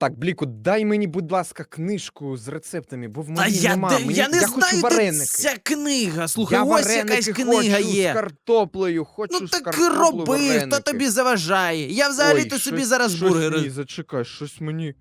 Так, Бліку, дай мені, будь ласка, книжку з рецептами, бо в моїй я, нема. де- Мені, я не хочу знаю, де вареники. ця книга. Слухай, я ось вареники якась книга хочу є. з картоплею, хочу Ну з так і картоплею роби, хто тобі заважає. Я взагалі-то Ой, собі щось- зараз щось бургери. Ні, зачекай, щось мені.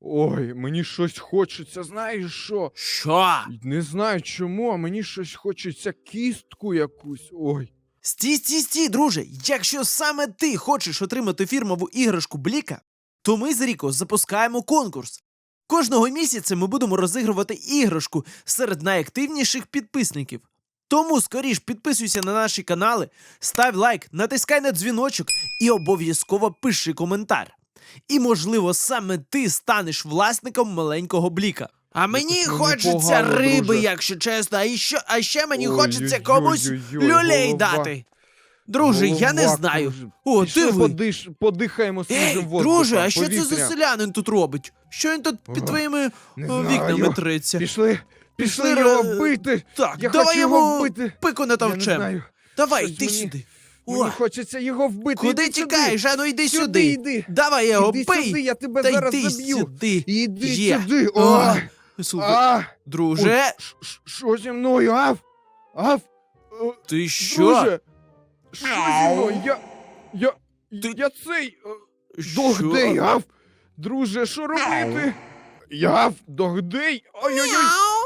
Ой, мені щось хочеться, знаєш що? Що? Не знаю чому, а мені щось хочеться кістку якусь. Ой. Стій, стій, стій, друже. Якщо саме ти хочеш отримати фірмову іграшку Бліка, то ми з Ріко запускаємо конкурс. Кожного місяця ми будемо розігрувати іграшку серед найактивніших підписників. Тому скоріш підписуйся на наші канали, став лайк, натискай на дзвіночок і обов'язково пиши коментар. І, можливо, саме ти станеш власником маленького бліка. А мені Якось мені хочеться погано, риби, друже. якщо чесно. А ще, а ще мені Ой, хочеться ой, комусь ой, ой, люлей голова. дати. Друже, я не Голова знаю. кружить. О, Пішли диви. подиш, подихаємо свіжим воздухом. друже, а що це за повітря. селянин тут робить? Що він тут під Ага, твоїми не знаю. вікнами триться? Пішли, пішли Пішли, його е, бити. Так, Я давай хочу йому його вбити. пику Я не натовчем. знаю. Давай, Щось йди мені- сюди. Мені О, хочеться його вбити. куди Іди сюди. тікаєш? Ану йди Сюди сюди. йди. Давай його Іди бий. сюди, я тебе Та зараз йди заб'ю. сюди. Іди Є. сюди. О. Слухай, А, друже, ш- ш- Що зі мною, Ав? Ав? Е, ти що? Друже, що зі мною? Я, я, Ти- я цей, е, Що? догдей, Ав? Друже, що робити? Я, догдей? Ой-ой-ой,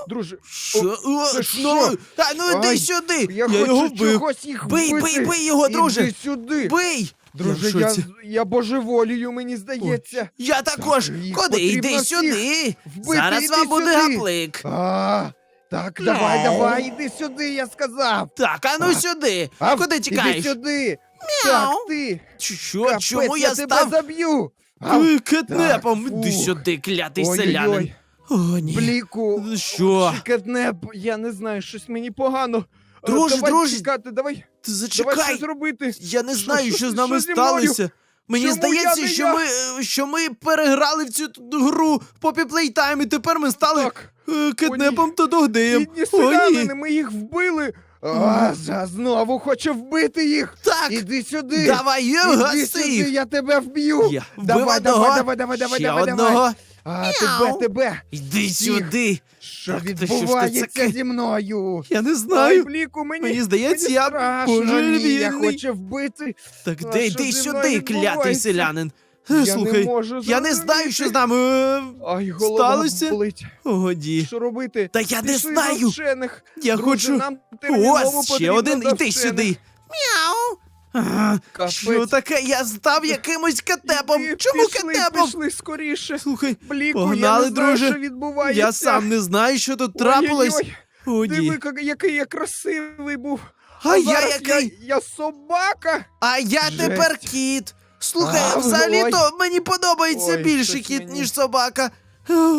друже, Що? О, це ну, що? Та ну йди Ай, сюди. я, Я його хочу чогось їх Бий, вбити. бий, бий його, друже. Іди сюди. Бий. Друже, я я, я божеволію, мені здається. Я також. їх Куди? потрібно всіх сюди. вбити, Зараз іди вам буде сюди. гаплик. А, так, давай, давай, іди сюди, я сказав. Так, а ну сюди. Ав, Куди Іди тікаєш? сюди. Так, ти. Що? Капець, Чому я я тебе став заб'ю. Ав, е, кетнепом? Іди сюди, клятий Ой-ой-ой. селянин. О, ні. Бліку. Ну що? Кетнеп, я не знаю, щось мені погано. А, Друже, давай друже, чекати, давай, Ти давай зачекай. щось робити. Я не знаю, що- що з нами мною? сталося. Мені Чому здається, я не що я? ми, е, що ми переграли в цю т- гру Poppy Playtime, і тепер ми стали Так, е, кетнепом та догдеєм. бідні селянини, ми їх вбили. А, за- знову хочу вбити їх. Так, Іди сюди. давай, Іди гаси сюди, їх. я тебе вб'ю. Я вбив давай, одного, давай, давай, давай, давай, ще давай, давай. одного. А, тебе, тебе. Йди Всіх. сюди. Що Так, та що ж ти відбувається таке? зі мною? Я не Ай, знаю. бліку, мені, Мені здається, мені я страшно. Ні, я божевільний. хочу вбити. Так А де що йди зі мною сюди, клятий відбувається? селянин. Е, Я Слухай, не можу я не знаю, що з нами. е, Ай, голова сталося? болить. О, годі. Що робити? Та я не Пішли знаю. вчених. Я Друже, хочу. нам терміново Ось, ще потрібно один, до іди вчених. сюди. Мяу. А, Капець. Що таке? Я став якимось катепом. Іди, Чому пішли, катепом? Пішли скоріше. Слухай, Бліку, я Погнали, не знаю, друже. що відбувається. я сам не знаю, що тут трапилось. Ой-ой-ой, О, ні. Диви, як- який я красивий був. А я зараз який? Я, я собака. А я Жесть. тепер кіт. Слухай, А, взагалі-то мені подобається Ой, більше щось кіт, мені. ніж собака.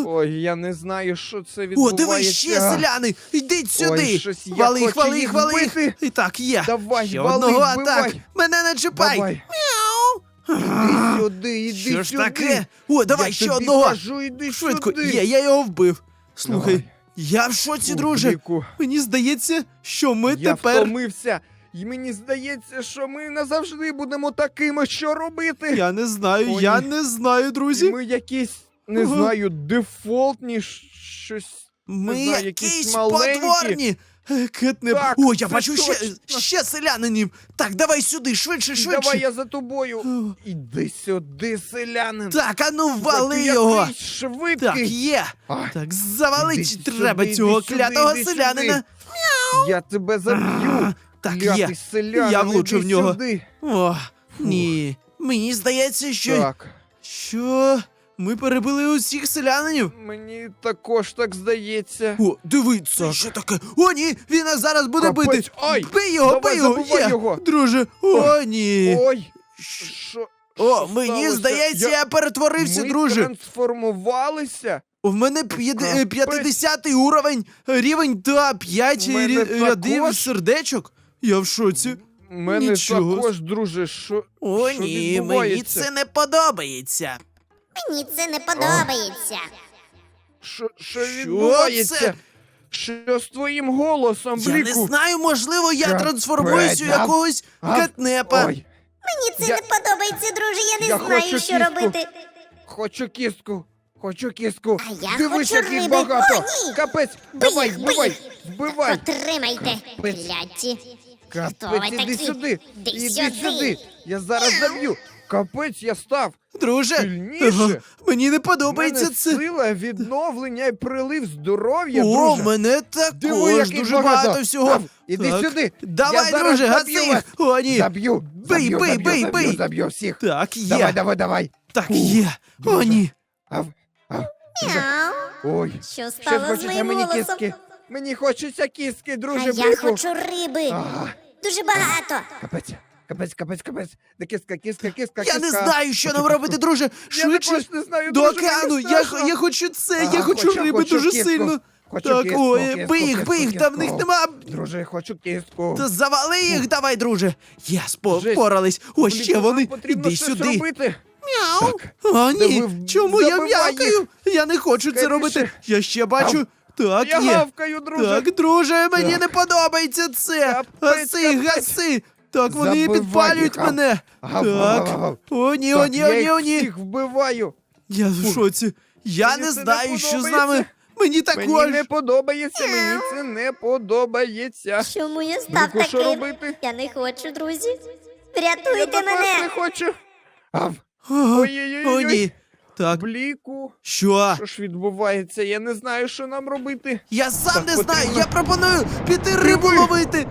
Ой, я не знаю, що це О, відбувається. диви ще селяни! Йдіть сюди! Ой, щось я вали, хочу хвали, їх хвали! вбити. І так, є. Давай, ще вали, одного вбивай. атак! Мене не чіпай! Давай. Мяу! Іди сюди, іди Що ж сюди. таке? О, давай я ще тобі одного! Кажу, іди Швидко, сюди. є, я його вбив. Слухай, Давай. я в шоці, друже. Бліку, Мені здається, що ми я тепер. втомився. І мені здається, що ми назавжди будемо такими, що робити. Я не знаю, О, я ні. не знаю, І друзі. ми якісь, не знаю, дефолтні щось. Ми не знаю, якісь якісь маленькі. потворні. Е, Кетнеп. Так, О, я це бачу ще, точно. ще селянинів. Так, давай сюди, швидше, швидше. Давай я за тобою. Іди сюди, селянин. Так, а ну вали Який його. швидкий. Так, є. Ай, Так, завалить Іди треба сюди, цього іди сюди, клятого іди селянина. я тебе заб'ю. Так, Клятий є. селянин, Я іди в нього. Сюди. О, ні. Мені здається, що. Так, Що? Ми перебили усіх селянинів. мені також так здається. О, диви, це Так. що таке? О, ні, він нас зараз буде Капець, бити. ай, Бий його, давай, бий його, є. його. Друже, о, ні. Ой, що? О, що мені сталося? здається, я, перетворився, Ми друже. трансформувалися? У мене п'яти- Капець. е, 50 уровень, е, рівень та 5 У мене рядів також. сердечок. Я в шоці. Мене Нічого. також, друже, що. О, що ні, мені відбувається? це не подобається. Мені це не подобається. Що, відбувається? Що з твоїм голосом, Я не Бліку? знаю, можливо, я Капець, трансформуюсь у а? якогось А? катнепа. Ой, Мені це Я- не подобається, друже, я не Я знаю, хочу що кістку. робити. Хочу кістку. Хочу кістку. А я Дивись, хочу риби. багато. О, ні. Капець, Бий давай, їх, бий вбивай, їх. вбивай. Отримайте, Капець. кляті. Хто Капець, ви іди такі? сюди. Іди Іди сюди. сюди. Я зараз заб'ю. Капець, я став. Друже, Сильніше? ага, мені не подобається мене це. сила, відновлення і прилив здоров'я, О, друже. мене Диви, також як їх дуже багато. багато всього. Гав, іди Так, сюди. Давай, Я зараз друже, заб'ю гаси вас. їх. О, ні. Заб'ю. Бий, заб'ю, бий, заб'ю, бий, заб'ю, бий. Заб'ю всіх. Так, є. Давай, давай, давай. Так, є. О, ні. Ав, ав. Мяу. Ой, Що ще стало з хочеться моїм мені голосом? кістки. Мені хочеться кістки, А друже, я блику. хочу риби. Ага, Дуже багато. капець, капець, капець, капець. Де кістка, кістка, кістка, Я не знаю, що нам робити, друже. Я також Швидше не знаю, до мені океану. Я, страшно. я хочу це, я хочу хочу- риби хочу дуже кістку. сильно. Хочу так, кістку, ой, кістку, бий їх, кістку, бий їх, там в них кістку. нема. Друже, хочу кістку. Та завали їх, давай, друже. Я Жесть. впорались. Ось Блін, ще нам вони. потрібно Іди щось сюди. робити. Мяу. Так, А, ні. Диви, Чому я забивай м'якаю? Я не хочу це Скоріше. робити. Я ще бачу. Так, я є. гавкаю, друже. Так, друже, мені Так. не подобається це. Капець, Гаси, капець. гаси. Так, вони Забивай підпалюють їх, ав. мене. Гав, Так. гав, гав, гав. О, ні, о, Так, ні, о, ні, їх о, ні. всіх вбиваю. Я в шоці. Я Мені не це не знаю, що з подобається. нами. Мені також. Мені не подобається, мені це не подобається. Чому я став що таким? робити? Я не хочу, друзі. Я Врятуйте також не мене. хочу. Ав, Ага. Ой-ой-ой-ой. Ні. Так, бліку. що? Що ж відбувається? Я не знаю, що нам робити. Я сам Так, не знаю, потрібно- я пропоную піти рибу Диви. ловити.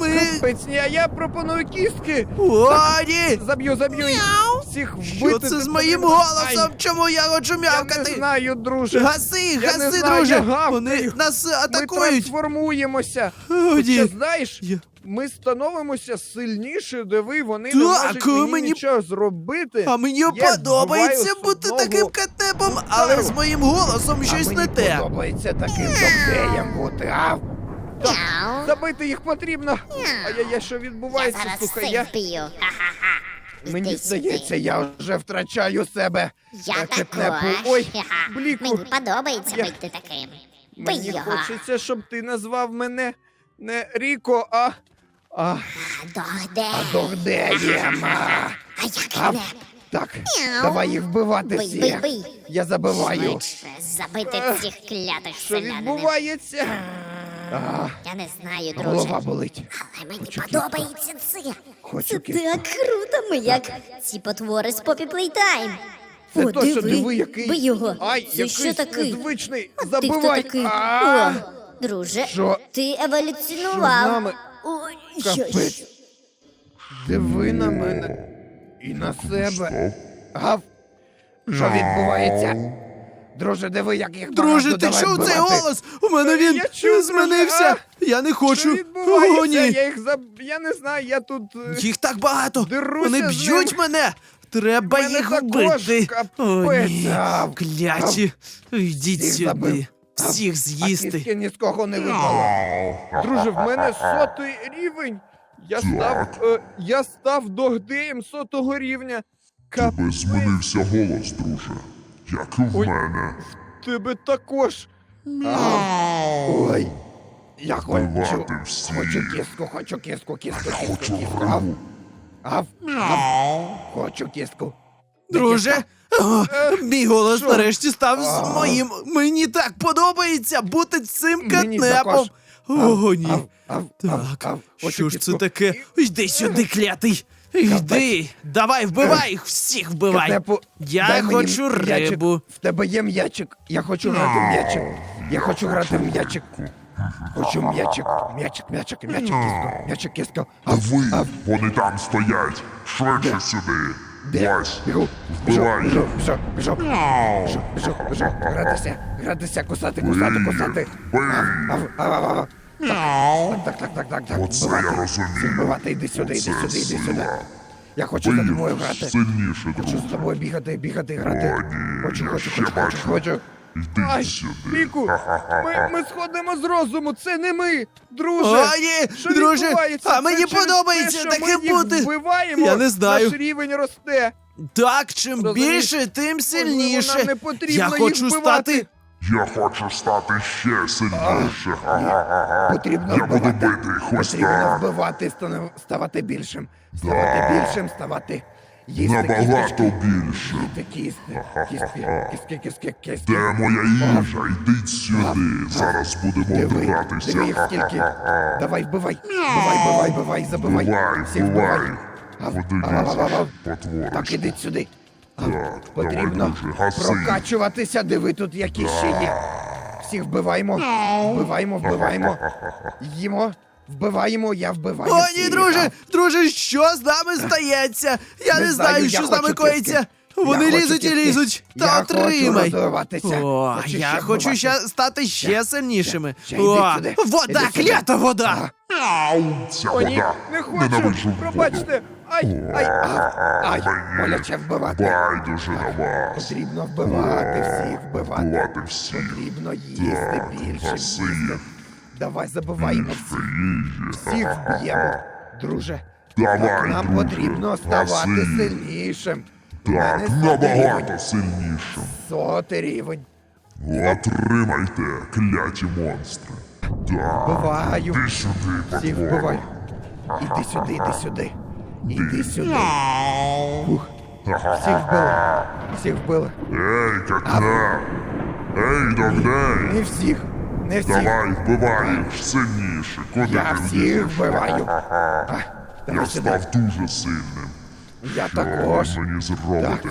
Ми. Капець, а я пропоную кістки. О, ні! Заб'ю, заб'ю їх. Всіх вбити. Що це з моїм потрібно. голосом? Чому я хочу Ай, Я не м'явкати? знаю, друже. Гаси, Я не гаси, знаю, друже! я гавкаю. Вони нас Ми атакують! трансформуємося. О, Ти ні. знаєш, Я- ми становимося сильніше, диви, вони Так, не можуть мені, мені- нічого зробити. А мені Я подобається вбиваю бути одного таким катепом, але з моїм голосом а щось не те. подобається таким злодеєм бути. А, Мяу. забити їх потрібно. А я, я що Я відбувається? зараз Слухай, я, вб'ю. Ха-ха-ха. мені Іди сюди. здається, я вже втрачаю себе. Я Е, також. Ой, Ха-ха. бліку. Мені подобається Я- бути таким. Бий Мені його. хочеться, щоб ти назвав мене не Ріко, а. А, Догде. а Догдеєм. А. А я А, кнеп. так, Мяу. давай їх вбивати Бий, всі. бий, бий. Я забиваю. Швидше забити Ех, цих клятих Що селянинів. відбувається? А, Я не знаю, друже. голова болить. Але мені Хочу подобається це. Хочу Це кістку. так круто, ми як ці потвори з Попі Плейтайм. Це О, точно диви, диви, який. бий його. Ай, Це якийсь що такий? незвичний. А ти хто Забивай. такий? А, О, друже, Що? ти Що з нами? Ой, що ж. Капець. Диви на мене. І на себе. Гав. Що відбувається? Друже, диви, як їх Друже, багато, ти давай чув цей вбивати. голос? У мене він Я чув, змінився. Я не Що хочу. відбувається? О, ні. Я їх заб... Я не знаю, я тут... е, Їх так багато. Деруся Вони з б'ють ним. мене. Треба Мене їх також вбити. О, капець. ні. Кляті. Йдіть Всіх сюди. Всіх А з'їсти. кістки ні з кого не випало. Друже, в мене сотий рівень. Я став, е, я став догдеєм сотого рівня. Тебе змінився голос, друже. Як і в Ой. мене. тебе також. Ой. Я хочу, Вбивати хочу кістку, хочу кістку, кістку, кістку, Хочу кістку. Ав, рибу. ав, ав. Хочу кістку. Друже, о, мій голос що? нарешті став з моїм. Мені так подобається бути цим Мені катнепом. О, ні. ав, ав, ав, Так, ав. Хочу що ж це кістку. таке? Йди сюди, клятий. Йди. Давай, вбивай їх, всіх вбивай. Катепу, Я дай мені хочу м'ячик. рибу. В тебе є м'ячик. Я хочу грати в м'ячик. Я хочу грати в м'ячик. Хочу м'ячик. М'ячик, м'ячик, м'ячик, кістку. М'ячик, кістку. Ав, Ви, ав. вони там стоять. Швидше сюди. Де? Ось. Бігу, біжу, Вбивай біжу, їх. біжу, біжу, біжу, біжу, біжу, гратися, гратися, кусати, кусати, кусати. бий. Ав, ав, ав, ав. Так, так, так, так, так, так. Оце я розумію. Вбивати, іди сюди, іди Оце сюди, іди сюди. сила. Я хочу за тобою Бий грати. сильніше, Хочу друже. з тобою бігати, бігати, грати. О, ні, Хочу, я хочу, ще хочу, хочу, бачу. хочу. Йди Ай, сюди. Ми, ми сходимо з розуму, це не ми, друже. О, ні, Що друже, відбувається? а Це мені через подобається те, що таке ми їх бути. Вбиваємо, Я не знаю. Наш рівень росте. Так, чим Розумієш? більше, тим Можливо, сильніше. нам не потрібно Я їх хочу вбивати. стати. Я хочу стати ще сильніше. Потрібно Я буду вбивати. бити їх Потрібно так. вбивати, станов- ставати більшим. Ставати більшим, ставати Їсти Набагато кісточки. більше. Їсти кісти. Кістки, кістки, кістки, кістки. Де моя їжа? Йдіть сюди. Зараз будемо Диви, дратися. диви їх скільки. Давай, вбивай. Вбивай, вбивай, вбивай, забивай. Бувай, Всіх бувай. вбивай. Ав, Куди ав, ав, ав, ав. лізеш, потвориш? Так, ідіть сюди. Так, Потрібно давай, друже, гаси. прокачуватися, диви тут які ще є. Всіх вбиваємо, вбиваємо, вбиваємо. Їмо, вбиваємо, я вбиваю. О, ні, всіх. друже, друже, що з нами стається? Я не, Не знаю, знаю, що я з нами хочу коїться. кістки. Вони Я хочу лізуть і кістки. лізуть. Я Та хочу отримай. розвиватися. О, Хочу я ще хочу вбивати. ще стати ще сильнішими. ще йди О, сюди. вода, Іди сюди. клята вода. Ау, ця О, ні, вода. не хочу, Ненавиджу воду. пробачте. Ай, ай, ай, ай, боляче вбивати. Байдуже на вас. Потрібно вбивати всіх, вбивати. Вбивати всіх. Потрібно їсти більше, їсти. Давай забиваємо всіх. Всіх вб'ємо, друже. Давай, Так нам друже, потрібно ставати гаси. сильнішим. Так, набагато сильнішим. Сотий рівень. Отримайте, кляті монстри. Так, Вбиваю. ти сюди, Всіх потвора. вбиваю. Іди сюди, іди сюди. Іди сюди. Фух. Всіх вбили. Всіх вбили. Ей, какне! Ей, догдей! Не всіх. Не всіх. Давай, вбивай їх сильніше. Куди Я ти всіх лізеш? вбиваю. А, Я давай сюди. став дуже сильним. Я Що ви також. мені зробите?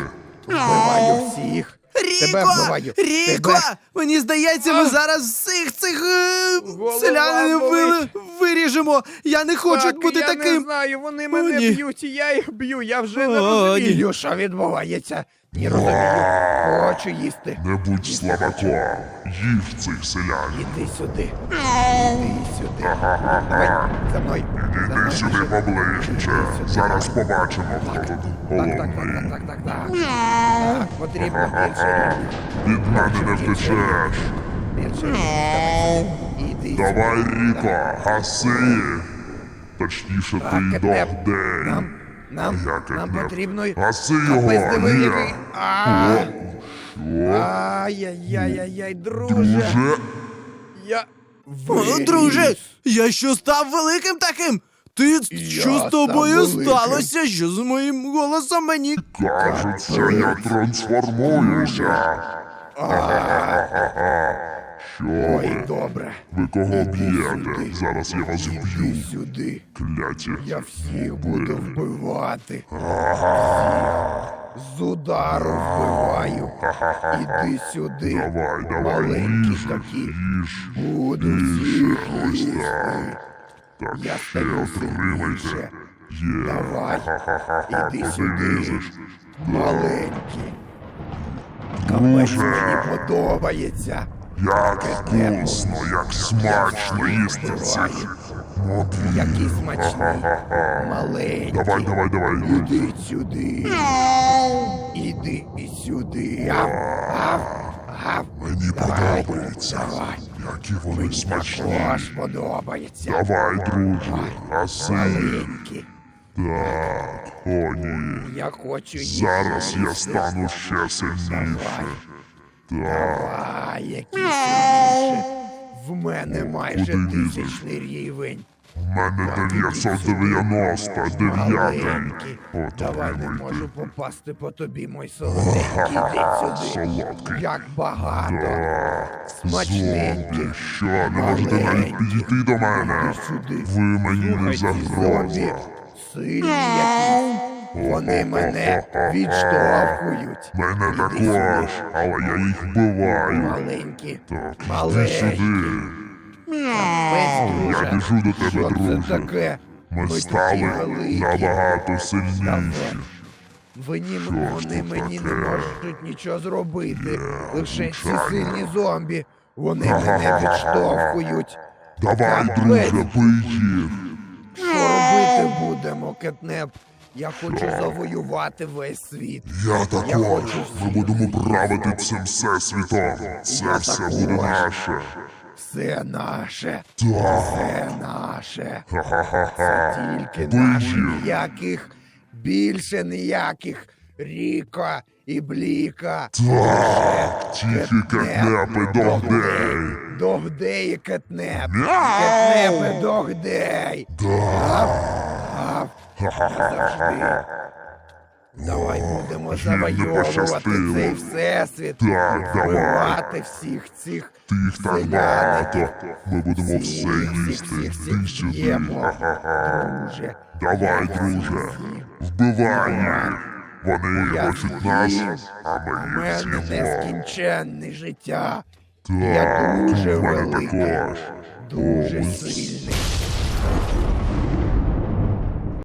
Вбиваю всіх. Тебе Ріко! вбиваю. Ріко! Тебе. Мені здається, ми зараз всіх цих е, Голова селянинів болить. ви- виріжемо. Я не хочу Так, бути я таким. не знаю, вони О, мене ні. б'ють, і я їх б'ю. Я вже не О, розумію, ні. що відбувається. Не розумію. Хочу їсти. Не будь слабаком. Їж цих селянів. Іди сюди. Іди сюди. Давай, за мною. За Іди мною. сюди поближче. Зараз побачимо, хто тут Так, так, так, головний. так, так, так, так. Так, потрібно більше. Від мене не втечеш. Давай сюди. Іди. Давай, Ріко, гаси. Точніше, ти Кетнеп, догдей. Нам, нам, Як нам Кетнеп? потрібно... Гаси його, ні. А, Що? Ай-яй-яй-яй, друже. Друже? Я О, виріс. друже, я що став великим таким? Ти що з тобою великим. сталося? Що з моїм голосом мені? Кажеться, я трансформуюся. Що Ой, ви? добре. Ви кого б'єте? сюди. Зараз я вас вб'ю. сюди. Кляті. Я всіх буду вбивати. З удару вбиваю. Іди сюди. Давай, давай, Маленькі їж, такі. їж. Буду всіх ось їсти. так. Так, Я ще отримайте. сильніше. Є. Давай. Іди Куди сюди. лізеш? Маленький. Капець Друже. мені подобається. Як вкусно, як смачно їсти цих мобів. Який смачний. Маленький. Давай, давай, давай. Іди сюди. Іди і сюди. Мені подобається. Які вони смачні. Також подобається. Давай, друже, гаси. Так, о ні. Я хочу їсти. Зараз я стану ще сильніше. Давай, сильніше. В мене майже Куди лізеш? тисячний рівень. в мене 999. Маленький. От Давай не отримуйте. можу попасти по тобі, мой солоденький. Іди сюди. Солодкий. Як багато. Смачненький. зомбі, що, не можете навіть підійти до мене? Іди сюди. Ви мені не Слухай, ці загроза. зомбі Сильні якісь. Вони мене відштовхують. Мене також, але я їх вбиваю. Маленькі. Так, іди сюди. Я біжу до тебе, друже. Ми стали набагато сильніші. Вони тут мені не можуть нічого зробити. Лише ці сильні зомбі. Вони мене відштовхують. Давай, друже, бий їх. Що робити будемо, кетнеп? Я хочу завоювати весь світ. Я також. хочу Ми будемо правити цим всесвітом. Це Я все також. буде наше. Все наше. Так. Все наше. Ха-ха-ха. Тільки Бий наші ніяких, більше ніяких. Ріка і Бліка. Так, тільки кетнепи догдей. Догдей і кетнеп. Мяу. Кетнеп і догдей. Так. Ав, ав. Завжди. Давай будемо завойовувати цей всесвіт. Так, давай. Всіх цих Ти їх так багато. Ми будемо все їсти. всіх сюди. Друже. Давай, друже. Вбивай їх. Вони хочуть нас, а ми їх мене з'їмо. нескінченне життя. Так, Я дуже мене великий, також. дуже сильний.